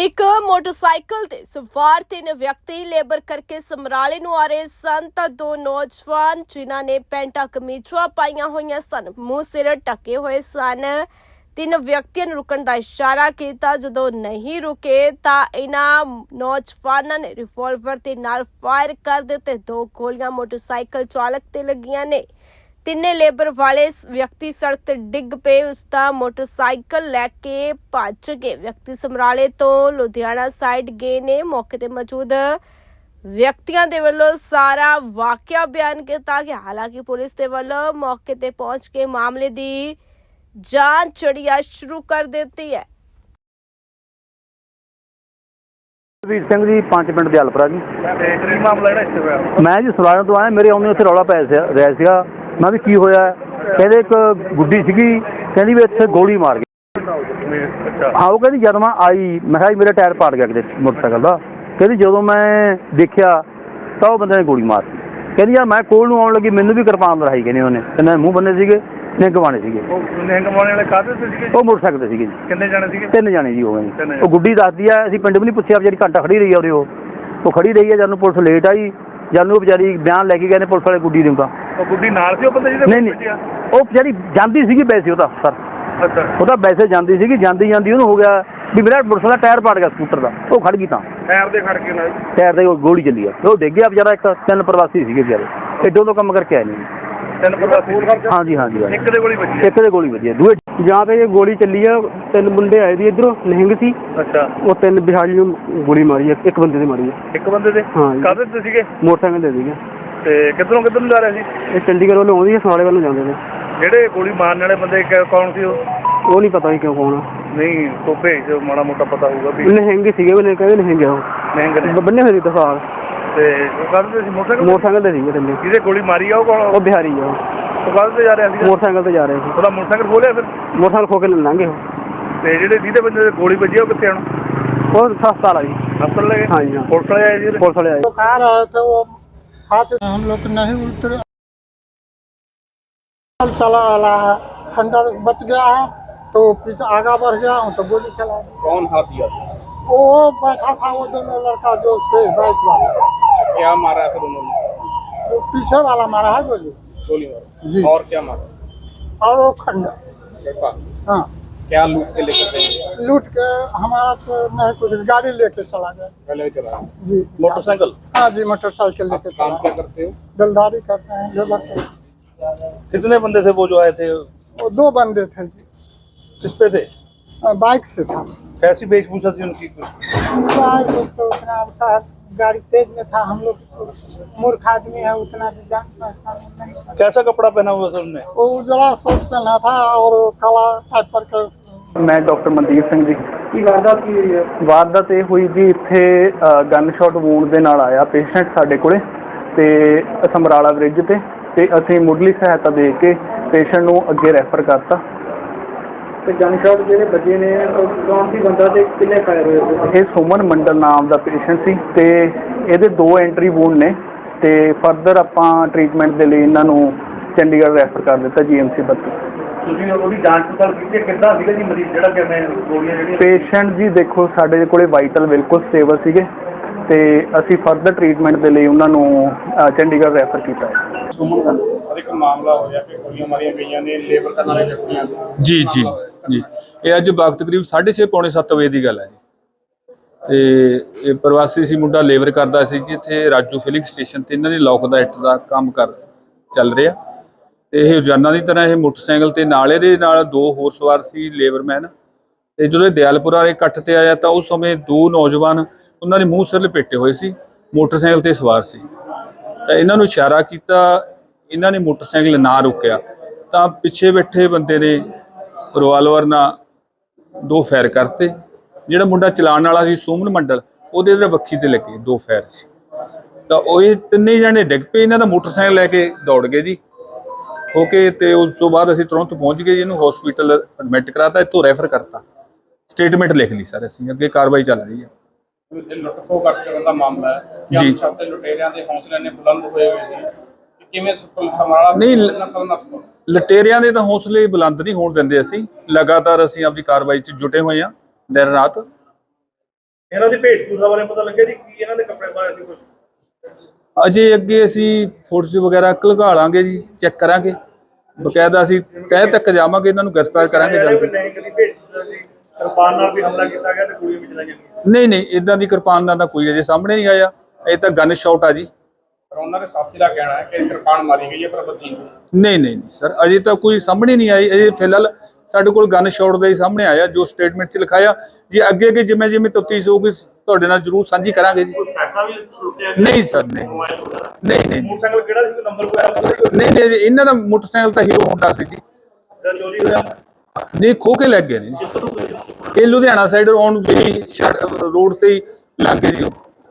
ਇੱਕ ਮੋਟਰਸਾਈਕਲ ਤੇ ਸਵਾਰ ਤਿੰਨ ਵਿਅਕਤੀ ਲੇਬਰ ਕਰਕੇ ਸਮਰਾਲੇ ਨੂੰ ਆ ਰਹੇ ਸਨ, ਤਾਂ ਦੋ ਨੌਜਵਾਨ ਜਿਨ੍ਹਾਂ ਨੇ ਪੈਂਟਾ, ਕਮੀਜ਼ਾਂ ਪਾਈਆਂ ਹੋਈਆਂ ਸਨ, ਮੂੰਹ ਸਿਰ ਢੱਕੇ ਹੋਏ ਸਨ। ਤਿੰਨ ਵਿਅਕਤੀਆਂ ਨੂੰ ਰੁਕਣ ਦਾ ਇਸ਼ਾਰਾ ਕੀਤਾ। ਜਦੋਂ ਨਹੀਂ ਰੁਕੇ, ਤਾਂ ਇਹਨਾਂ ਨੌਜਵਾਨਾਂ ਨੇ ਰਿਵਾਲਵਰ ਦੇ ਨਾਲ ਫਾਇਰ ਕਰ ਦਿੱਤੇ। ਦੋ ਗੋਲੀਆਂ ਮੋਟਰਸਾਈਕਲ ਚਾਲਕ ਤੇ ਲੱਗੀਆਂ ਨੇ। ਤਿੰਨੇ ਲੇਬਰ ਵਾਲੇ ਵਿਅਕਤੀ ਸੜਕ ਤੇ ਡਿੱਗ ਪਏ। ਉਸ ਦਾ ਮੋਟਰਸਾਈਕਲ ਲੈ ਕੇ ਭੱਜ ਗਏ। ਵਿਅਕਤੀ ਸਮਰਾਲੇ ਤੋਂ ਲੁਧਿਆਣਾ ਸਾਈਡ ਗਏ ਨੇ। ਮੌਕੇ ਤੇ ਮੌਜੂਦ ਵਿਅਕਤੀਆਂ ਦੇ ਵੱਲੋਂ ਸਾਰਾ ਵਾਕਿਆ ਬਿਆਨ ਕੀਤਾ ਗਿਆ। ਹਾਲਾਂਕਿ ਪੁਲਿਸ ਦੇ ਵੱਲੋਂ ਮੌਕੇ ਤੇ ਪਹੁੰਚ ਕੇ ਮਾਮਲੇ ਦੀ ਜਾਂਚ ਚੜੀਆ ਸ਼ੁਰੂ ਕਰ ਦਿੱਤੀ ਹੈ। ਵੀਰ ਸਿੰਘ ਜੀ ਪੰਜ ਪਿੰਡ ਦਿਆਲਪੁਰਾ ਜੀ ਤੇ ਕੀ ਮਾਮਲਾ ਜਿਹੜਾ ਇੱਥੇ ਹੋਇਆ। ਮੈਂ ਜੀ ਸੁਲਾਣਾ ਤੋਂ ਆਇਆ। ਮੇਰੇ ਆਉਂਦੇ ਉੱਥੇ ਰੌਲਾ ਪੈ ਰਿਹਾ ਰਿਹਾ ਸੀਗਾ। ਮੈਂ ਵੀ ਕੀ ਹੋਇਆ ਕਹਿੰਦੇ ਇੱਕ ਗੁੱਡੀ ਸੀਗੀ ਕਹਿੰਦੀ ਵੀ ਇੱਥੇ ਗੋਲੀ ਮਾਰ ਗਈ। ਹਾਂ ਉਹ ਕਹਿੰਦੀ ਜਦ ਮੈਂ ਆਈ ਮੈਂ ਕਿਹਾ ਮੇਰਾ ਟਾਇਰ ਪਾੜ ਗਿਆ ਕਿਤੇ ਮੋਟਰਸਾਈਕਲ ਦਾ। ਕਹਿੰਦੀ ਜਦੋਂ ਮੈਂ ਦੇਖਿਆ ਤਾਂ ਉਹ ਬੰਦੇ ਨੇ ਗੋਲੀ ਮਾਰਤੀ ਕਹਿੰਦੀ ਯਾਰ ਮੈਂ ਕੋਲ ਨੂੰ ਆਉਣ ਲੱਗੀ ਮੈਨੂੰ ਵੀ ਕਿਰਪਾਨ ਲੜਾਈ ਕਹਿੰਦੇ ਉਹਨੇ। ਕਹਿੰਦਾ ਮੂੰਹ ਬੰਨੇ ਸੀਗੇ ਨਿੱਘ ਬਾਣੇ ਸੀਗੇ। ਉਹ ਨਿਹੰਗ ਮਾਣੇ ਵਾਲੇ ਕਾਹਦੇ ਤੇ ਸੀਗੇ? ਉਹ ਮੋਟਰਸਾਈਕਲ ਤੇ ਸੀਗੇ ਜੀ। ਕਿੰਨੇ ਜਾਣੇ ਸੀਗੇ? ਤਿੰਨ ਜਾਣੇ ਜੀ ਹੋ ਗਏ। ਉਹ ਗੁੱਡੀ ਦੱਸਦੀ ਆ ਅਸੀਂ ਪਿੰਡ ਵੀ ਨਹੀਂ ਪੁੱਛਿਆ ਵਿਚਾਰੀ ਘੰਟਾ ਖੜੀ ਰਹੀ ਆ ਉਰੇ ਉਹ। ਉਹ ਖੜੀ ਰਹੀ ਆ ਜਦ ਨੂੰ ਪੁਲਿਸ ਲੇਟ ਆਈ ਜਦ ਨੂੰ ਉਹ ਵਿਚਾਰੀ ਬਿਆਨ ਲੈ ਕੇ ਗਏ ਨੇ ਪੁਲਿਸ ਵਾਲੇ ਗੁੱਡੀ ਦੇ ਤਾਂ ਉਹ ਗੁੱਡੀ ਨਾਲ ਸੀ ਉਹ ਬੰਦੇ ਜਿਹਦੇ ਨਹੀਂ ਨਹੀਂ। ਉਹ ਜਿਹੜੀ ਜਾਂਦੀ ਸੀਗੀ ਵੈਸੇ ਉਹਦਾ ਸਰ। ਉਹਦਾ ਵੈਸੇ ਜਾਂਦੀ ਸੀਗੀ ਜਾਂਦੀ ਜਾਂਦੀ ਉਹਨੂੰ ਹੋ ਗਿਆ ਵੀ ਮੇਰਾ ਮੋਟਰਸਾਈਕਲ ਦਾ ਟਾਇਰ ਪਾੜ ਗਿਆ ਸਕੂਟਰ ਦਾ ਉਹ ਖੜ ਗਈ ਤਾਂ। ਟਾਇਰ ਦੇ ਖੜ ਕੇ ਨਾਲ ਟਾਇਰ ਦੇ ਗੋਲੀ ਚੱਲੀ ਆ। ਉਹ ਡਿੱਗ ਗਿਆ ਵਿਚਾਰਾ ਇੱਕ ਤਿੰਨ ਪ੍ਰਵਾਸੀ ਸੀਗੇ ਵਿਚਾਰੇ। ਐਡੋ ਤੋਂ ਕੰਮ ਕਰਕੇ ਆਏ ਨੇ। ਤਿੰਨ ਪ੍ਰਵਾਸੀ ਹਾਂਜੀ ਹਾਂਜੀ ਇੱਕ ਦੇ ਗੋਲੀ ਵੱਜੀ ਇੱਕ ਦੇ ਗੋਲੀ ਵੱਜੀ ਦੂਏ ਜਾਂ ਤੇ ਇਹ ਗੋਲੀ ਚੱਲੀ ਆ ਤਿੰਨ ਮੁੰਡੇ ਆਏ ਦੀ ਇਧਰੋਂ ਨਿਹੰਗ ਸੀ। ਅੱਛਾ। ਉਹ ਤਿੰਨ ਬਿਹਾਰੀ ਨੂੰ ਗੋਲੀ ਮਾਰੀ ਇੱਕ ਬੰਦੇ ਦੇ ਮਾਰੀ ਇੱਕ ਬੰਦੇ ਦੇ? ਹਾਂ ਕਾਹਦੇ ਤੇ ਸੀਗੇ? ਮੋਟਰਸਾਈਕਲ ਦੇ ਸੀਗੇ। ਤੇ ਕਿੱਧਰੋਂ ਕਿੱਧਰ ਨੂੰ ਜਾ ਰਹੇ ਸੀ ਇਹ ਚੰਡੀਗੜ੍ਹ ਵੱਲੋਂ ਆਉਂਦੀ ਹੈ ਸਮਾਲੇ ਵੱਲੋਂ ਜਾਂਦੇ ਨੇ ਜਿਹੜੇ ਗੋਲੀ ਮਾਰਨ ਵਾਲੇ ਬੰਦੇ ਕ- ਕੌਣ ਸੀ ਉਹ ਉਹ ਨਹੀਂ ਪਤਾ ਵੀ ਕਿਉਂ ਕੌਣ ਆ ਨਹੀਂ ਕੋ ਭੇਜ ਦਿਓ, ਮਾੜਾ ਮੋਟਾ ਪਤਾ ਹੋਊਗਾ ਵੀ ਨਹਿੰਗ ਹੀ ਸੀਗੇ ਉਹਨੇ ਕਹਿੰਦੇ ਨਹਿੰਗ ਆ ਉਹ ਨਿਹੰਗ ਨੇ ਬੰਨੇ ਹੋਏ ਸੀ ਦਸਾਰ ਤੇ ਉਹ ਕਾਹਦੇ ਤੇ ਸੀ ਮੋਟਰਸਾਈਕਲ ਤੇ? ਮੋਟਰਸਾਈਕਲ ਤੇ ਸੀਗੇ ਤਿੰਨੇ ਜਿਹਦੇ ਗੋਲੀ ਮਾਰੀ ਆ ਉਹ ਕੌਣ ਉਹ ਬਿਹਾਰੀ ਆ ਉਹ। ਉਹ ਕਾਹਦੇ ਤੇ ਜਾ ਰਿਹਾ ਸੀ ਮੋਟਰਸਾਈਕਲ ਤੇ ਜਾ ਰਹੇ ਸੀ ਉਹਦਾ ਮੋਟਰਸਾਈਕਲ ਖੋਲਿਆ ਫਿਰ ਮੋਟਰਸਾਈਕਲ ਖੋ ਕੇ ਲੰਘੇ ਉਹ ਤੇ ਜਿਹੜੇ ਜਿਹਦੇ ਬੰਦੇ ਦੇ ਗੋਲੀ ਵੱਜੀ ਆ, ਉਹ ਕਿੱਥੇ ਹੁਣ ਉਹ ਸਸਤਾ ਲਾ ਜੀ ਹਸਪਤਾਲ ਲੈ ਗਏ ਹਾਂ ਜੀ, ਹਾਂ। ਪੁਲਿਸ ਵਾਲੇ ਆਏ ਜੀ ਉਹਦੇ? ਪੁਲਿਸ ਵਾਲੇ ਆਏ खा रहे थे वो हाथ हम लोग नहीं उतर चला वाला है खंडर बच गया है तो पीछे आगा बढ़ गया हूँ तो गोली चला। कौन हाथी है वो बैठा था वो दोनों लड़का जो से बाइक वाला। क्या मारा फिर उन्होंने? वो पीछे वाला मारा है गोली? गोली मारा। जी। और क्या मारा? और वो खंडर। हाँ। क्या लूट के लेकर लूट के हमारा तो नहीं कुछ गाड़ी लेके चला गया। पहले चला। जी। मोटरसाइकिल? हाँ जी मोटरसाइकिल लेके काम चला क्या करते हो? जलदारी करते हैं लेबर के कितने बंदे थे वो जो आए थे? वो दो बंदे थे जी। किस पे थे? बाइक से था। कैसी वेशभूषा थी उनकी? तो उतना गाड़ी तेज में था हम लोग तो मूर्ख आदमी है उतना भी जान पहचान कैसा कपड़ा पहना हुआ था उनने? वो उजला सूट पहना था और काला टाइप पर के ਮੈਂ ਡਾਕਟਰ ਮਨਦੀਪ ਸਿੰਘ ਜੀ। ਕੀ ਵਾਰਦਾਤ ਕੀ ਹੋਈ ਹੈ? ਵਾਰਦਾਤ ਇਹ ਹੋਈ ਜੀ ਇੱਥੇ ਗਨ ਸ਼ਾਟ ਵੂਨ ਦੇ ਨਾਲ ਆਇਆ ਪੇਸ਼ੈਂਟ ਸਾਡੇ ਕੋਲੇ ਤੇ ਸਮਰਾਲਾ ਬ੍ਰਿਜ ਤੇ ਤੇ ਅਸੀਂ ਮੁੱਢਲੀ ਸਹਾਇਤਾ ਦੇ ਕੇ ਪੇਸ਼ੈਂਟ ਨੂੰ ਅੱਗੇ ਰੈਫਰ ਕਰਤਾ। ਤੇ ਗਨ ਸ਼ਾਟ ਜਿਹੜੇ ਵੱਜੇ ਨੇ ਕੌਣ ਸੀ ਬੰਦਾ ਤੇ ਕਿੰਨੇ ਫਾਇਰ ਹੋਏ ਇਹ ਸੁਮਨ ਮੰਡਲ ਨਾਮ ਦਾ ਪੇਸ਼ੈਂਟ ਸੀ ਤੇ ਇਹਦੇ ਦੋ ਐਂਟਰੀ ਵੂਨ ਨੇ ਤੇ ਫਰਦਰ ਆਪਾਂ ਟ੍ਰੀਟਮੈਂਟ ਦੇ ਲਈ ਇਹਨਾਂ ਨੂੰ ਚੰਡੀਗੜ੍ਹ ਰੈਫਰ ਕਰ ਦਿੱਤਾ ਜੀਐਮਸੀ 32 ਜੀ ਪੇਸ਼ੈਂਟ ਜੀ ਦੇਖੋ ਸਾਡੇ ਕੋਲੇ ਵਾਈਟਲ ਬਿਲਕੁਲ ਸਟੇਬਲ ਸੀਗੇ ਤੇ ਅਸੀਂ ਫਰਦਰ ਟ੍ਰੀਟਮੈਂਟ ਦੇ ਲਈ ਉਹਨਾਂ ਨੂੰ ਚੰਡੀਗੜ੍ਹ ਰੈਫਰ ਕੀਤਾ ਜੀ ਜੀ ਜੀ। ਇਹ ਅੱਜ ਵਕਤ ਕਰੀਬ 6:30 ਪੌਣੇ 7 ਵਜੇ ਦੀ ਗੱਲ ਹੈ ਜੀ। ਤੇ ਇਹ ਪ੍ਰਵਾਸੀ ਸੀ ਮੁੰਡਾ ਲੇਬਰ ਕਰਦਾ ਸੀ ਜੀ ਰਾਜੂ ਫਿਲਿੰਗ ਸਟੇਸ਼ਨ ਤੇ ਇਹਨਾਂ ਦੇ ਲੋਕ ਦਾ ਇੱਟ ਦਾ ਕੰਮ ਕਰ ਚੱਲ ਰਿਹਾ। ਤੇ ਇਹ ਰੋਜ਼ਾਨਾ ਦੀ ਤਰ੍ਹਾਂ ਇਹ ਮੋਟਰਸਾਈਕਲ ਤੇ ਨਾਲ ਇਹਦੇ ਨਾਲ ਦੋ ਹੋਰ ਸਵਾਰ ਸੀ ਲੇਬਰਮੈਨ। ਤੇ ਜਦੋਂ ਇਹ ਦਿਆਲਪੁਰਾ ਵਾਲੇ ਕੱਟ ਤੇ ਆਇਆ ਤਾਂ ਉਸ ਸਮੇਂ ਦੋ ਨੌਜਵਾਨ ਉਹਨਾਂ ਦੇ ਮੂੰਹ ਸਿਰ ਲਪੇਟੇ ਹੋਏ ਸੀ, ਮੋਟਰਸਾਈਕਲ ਤੇ ਸਵਾਰ ਸੀ। ਤਾਂ ਇਹਨਾਂ ਨੂੰ ਇਸ਼ਾਰਾ ਕੀਤਾ, ਇਹਨਾਂ ਨੇ ਮੋਟਰਸਾਈਕਲ ਨਾ ਰੁਕਿਆ। ਤਾਂ ਪਿੱਛੇ ਬੈਠੇ ਬੰਦੇ ਨੇ ਰਿਵਾਲਵਰ ਨਾਲ ਦੋ ਫਾਇਰ ਕਰਤੇ। ਜਿਹੜਾ ਮੁੰਡਾ ਚਲਾਉਣ ਵਾਲਾ ਸੀ ਸੋਮਨ ਮੰਡਲ, ਉਹਦੇ ਤੇ ਵੱਖੀ ਤੇ ਲੱਗੇ, ਦੋ ਫਾਇਰ ਸੀ। ਤਾਂ ਉਹ ਇਹ ਤਿੰਨੇ ਜਣੇ ਡਿੱਗ ਪਏ, ਇਹਨਾਂ ਦਾ ਮੋਟਰਸਾਈਕਲ ਲੈ ਕੇ ਦੌੜ ਗਏ ਜੀ। ਓਕੇ ਤੇ ਉਸ ਤੋਂ ਬਾਅਦ ਅਸੀਂ ਤੁਰੰਤ ਪਹੁੰਚ ਗਏ ਜੀ, ਇਹਨੂੰ ਹਸਪੀਟਲ ਐਡਮਿਟ ਕਰਾਤਾ ਇੱਥੋਂ ਰੈਫਰ ਕਰਤਾ। ਸਟੇਟਮੈਂਟ ਲਿਖ ਲਈ ਸਰ ਅਸੀਂ ਅੱਗੇ ਕਾਰਵਾਈ ਚੱਲ ਰਹੀ ਹੈ। ਲੁੱਟਖੋ ਕਰਕੇ ਦਾ ਮਾਮਲਾ ਹੈ। ਕਿ ਜੀ। ਹਮ ਸਭ ਤੇ ਲੁਟੇਰਿਆਂ ਦੇ ਹੌਸਲੇ ਨੇ ਬੁਲੰਦ ਹੋਏ ਕਿਵੇਂ ਨਹੀਂ, ਲਟੇਰਿਆਂ ਦੇ ਤਾਂ ਹੌਸਲੇ ਬੁਲੰਦ ਨਹੀਂ ਹੋਣ ਦਿੰਦੇ ਅਸੀਂ। ਲਗਾਤਾਰ ਅਸੀਂ ਆਪਣੀ ਕਾਰਵਾਈ 'ਚ ਜੁਟੇ ਹੋਏ ਹਾਂ। ਦਿਨ ਰਾਤ। ਇਹਨਾਂ ਦੀ ਭੇਸ਼ਭੂਸ਼ਾ ਬਾਰੇ ਪਤਾ ਲੱਗਿਆ ਜੀ ਕੀ ਇਹਨਾਂ ਦੇ ਕੱਪੜੇ ਪਾਏ ਸੀ ਕੁਝ ਅਜੇ ਅੱਗੇ ਅਸੀਂ ਫੋਟੋਸ ਵਗੈਰਾ ਘਲਗਾ ਲਾਂਗੇ ਜੀ ਚੈੱਕ ਕਰਾਂਗੇ। ਬਕਾਇਦਾ ਅਸੀਂ ਤਹਿ ਤੱਕ ਜਾਵਾਂਗੇ ਇਹਨਾਂ ਨੂੰ ਗ੍ਰਿਫਤਾਰ ਕਰਾਂਗੇ ਸੀ ਕਿਰਪਾਨ ਨਾਲ ਵੀ ਹਮਲਾ ਕੀਤਾ ਗਿਆ ਤੇ ਗੋਲੀਆਂ ਵੀ ਚਲਾਈਆਂ ਨਹੀਂ ਨਹੀਂ ਇਦਾਂ ਦੀ ਕਿਰਪਾਨ ਦਾ ਤਾਂ ਕੋਈ ਅਜੇ ਸਾਹਮਣੇ ਨਹੀਂ ਆਇਆ। ਇਹ ਤਾਂ ਗਨ ਸ਼ਾਟ ਆ ਜੀ। ਪਰ ਉਹਨਾਂ ਦੇ ਸਾਥੀ ਦਾ ਕਹਿਣਾ ਹੈ ਕਿ ਕਿਰਪਾਨ ਮਾਰੀ ਗਈ ਹੈ ਪਰ ਨੂੰ ਨਹੀਂ। ਨਹੀਂ ਨਹੀਂ ਸਰ ਅਜੇ ਤਾਂ ਕੋਈ ਸਾਹਮਣੇ ਨਹੀਂ ਆਈ। ਅਜੇ ਫਿਲਹਾਲ ਸਾਡੇ ਕੋਲ ਗਨ ਸ਼ਾਟ ਦਾ ਹੀ ਸਾਹਮਣੇ ਆਇਆ ਜੋ ਸਟੇਟਮੈਂਟ 'ਚ ਲਿਖਾਇਆ। ਜੇ ਅੱਗੇ ਅੱਗੇ ਜਿਵੇਂ ਜਿਵੇਂ ਤਫਤੀਸ਼ ਹੋਊਗੀ ਤੁਹਾਡੇ ਨਾਲ ਜ਼ਰੂਰ ਸਾਂਝੀ ਕਰਾਂਗੇ ਜੀ। ਪੈਸਾ ਵੀ ਲੁੱਟਿਆ ਨਹੀਂ ਸਰ ਨਹੀਂ। ਨਹੀਂ ਨਹੀਂ। ਮੋਟਰਸਾਈਕਲ ਕਿਹੜਾ ਸੀ? ਨੰਬਰ ਵਗੈਰਾ ਪਤਾ ਨਹੀਂ ਨਹੀਂ ਨਹੀਂ ਇਹਨਾਂ ਦਾ ਮੋਟਰਸਾਈਕਲ ਤਾਂ ਹੀਰੋ ਹੋਂਡਾ ਸੀ ਜੀ। ਜਿਹੜਾ ਚੋਰੀ ਹੋਇਆ। ਨਹੀਂ ਖੋ ਕੇ ਲੱਗ ਗਏ ਨੇ ਜੀ। ਇਹ ਲੁਧਿਆਣਾ ਸਾਈਡ ਆਉਣ ਰੋਡ ਤੇ ਹੀ ਲੱਗ ਗਏ ਜੀ ਉਹ।